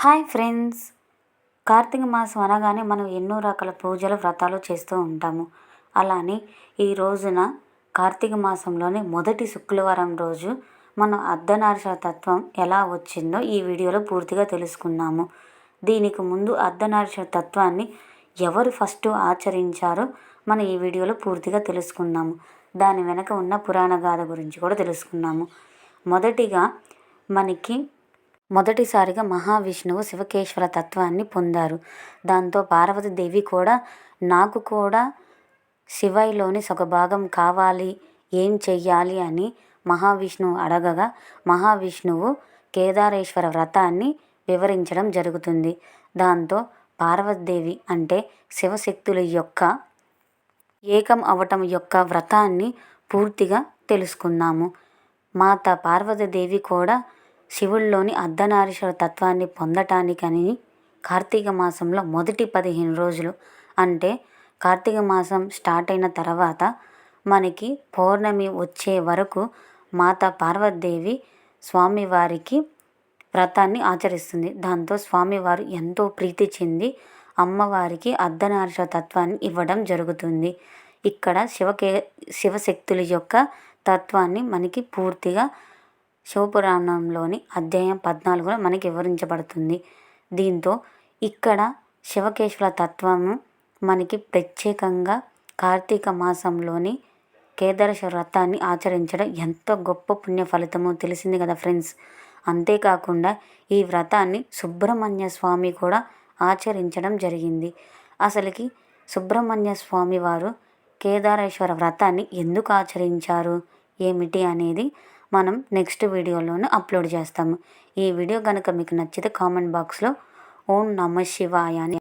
Hi friends. Karthika మాసం అనగానే మనం ఎన్నో రకాల పూజలు వ్రతాలు చేస్తూ ఉంటాము. అలానే ఈ రోజున కార్తీక మాసంలోని మొదటి శుక్రవారం రోజు మనం అర్ధనారీశ్వర తత్వం ఎలా వచ్చిందో ఈ వీడియోలో పూర్తిగా తెలుసుకున్నాము దీనికి ముందు అర్ధనారీశ్వర తత్వాన్ని ఎవరు ఫస్ట్ ఆచరించారో మనం ఈ వీడియోలో పూర్తిగా తెలుసుకున్నాము దాని వెనక ఉన్న పురాణ గాథ గురించి కూడా తెలుసుకున్నాము మొదటిగా మనకి మొదటిసారిగా మహావిష్ణువు శివకేశ్వర తత్వాన్ని పొందారు. దాంతో పార్వతీదేవి కూడా నాకు కూడా శివైలోని సగభాగం కావాలి ఏం చెయ్యాలి అని మహావిష్ణువు అడగగా మహావిష్ణువు కేదారేశ్వర వ్రతాన్ని వివరించడం జరుగుతుంది. దాంతో పార్వతీదేవి అంటే శివశక్తుల యొక్క ఏకం అవటం యొక్క వ్రతాన్ని పూర్తిగా తెలుసుకున్నాము మాత పార్వతీదేవి కూడా శివుల్లోని అర్ధనారీశ్వర తత్వాన్ని పొందటానికని కార్తీక మాసంలో మొదటి పదిహేను రోజులు. అంటే కార్తీక మాసం స్టార్ట్ అయిన తర్వాత మనకి పౌర్ణమి వచ్చే వరకు మాత పార్వతీదేవి స్వామివారికి వ్రతాన్ని ఆచరిస్తుంది. దాంతో స్వామివారు ఎంతో ప్రీతి చెంది అమ్మవారికి అర్ధనారీశ్వర తత్వాన్ని ఇవ్వడం జరుగుతుంది. ఇక్కడ శివకే శివశక్తుల యొక్క తత్వాన్ని మనకి పూర్తిగా శివపురాణంలోని అధ్యాయం పద్నాలుగులో మనకి వివరించబడుతుంది. దీంతో ఇక్కడ శివకేశ్వర తత్వము మనకి ప్రత్యేకంగా కార్తీక మాసంలోని కేదారేశ్వర వ్రతాన్ని ఆచరించడం ఎంత గొప్ప పుణ్య ఫలితమో తెలిసింది కదా ఫ్రెండ్స్. అంతేకాకుండా ఈ వ్రతాన్ని సుబ్రహ్మణ్య స్వామి కూడా ఆచరించడం జరిగింది. అసలుకి సుబ్రహ్మణ్య స్వామి వారు కేదారేశ్వర వ్రతాన్ని ఎందుకు ఆచరించారు? ఏమిటి అనేది మనం నెక్స్ట్ వీడియోలోనే అప్లోడ్ చేస్తాము. ఈ వీడియో కనుక మీకు నచ్చితే కామెంట్ బాక్స్లో ఓం నమ శివాయ అని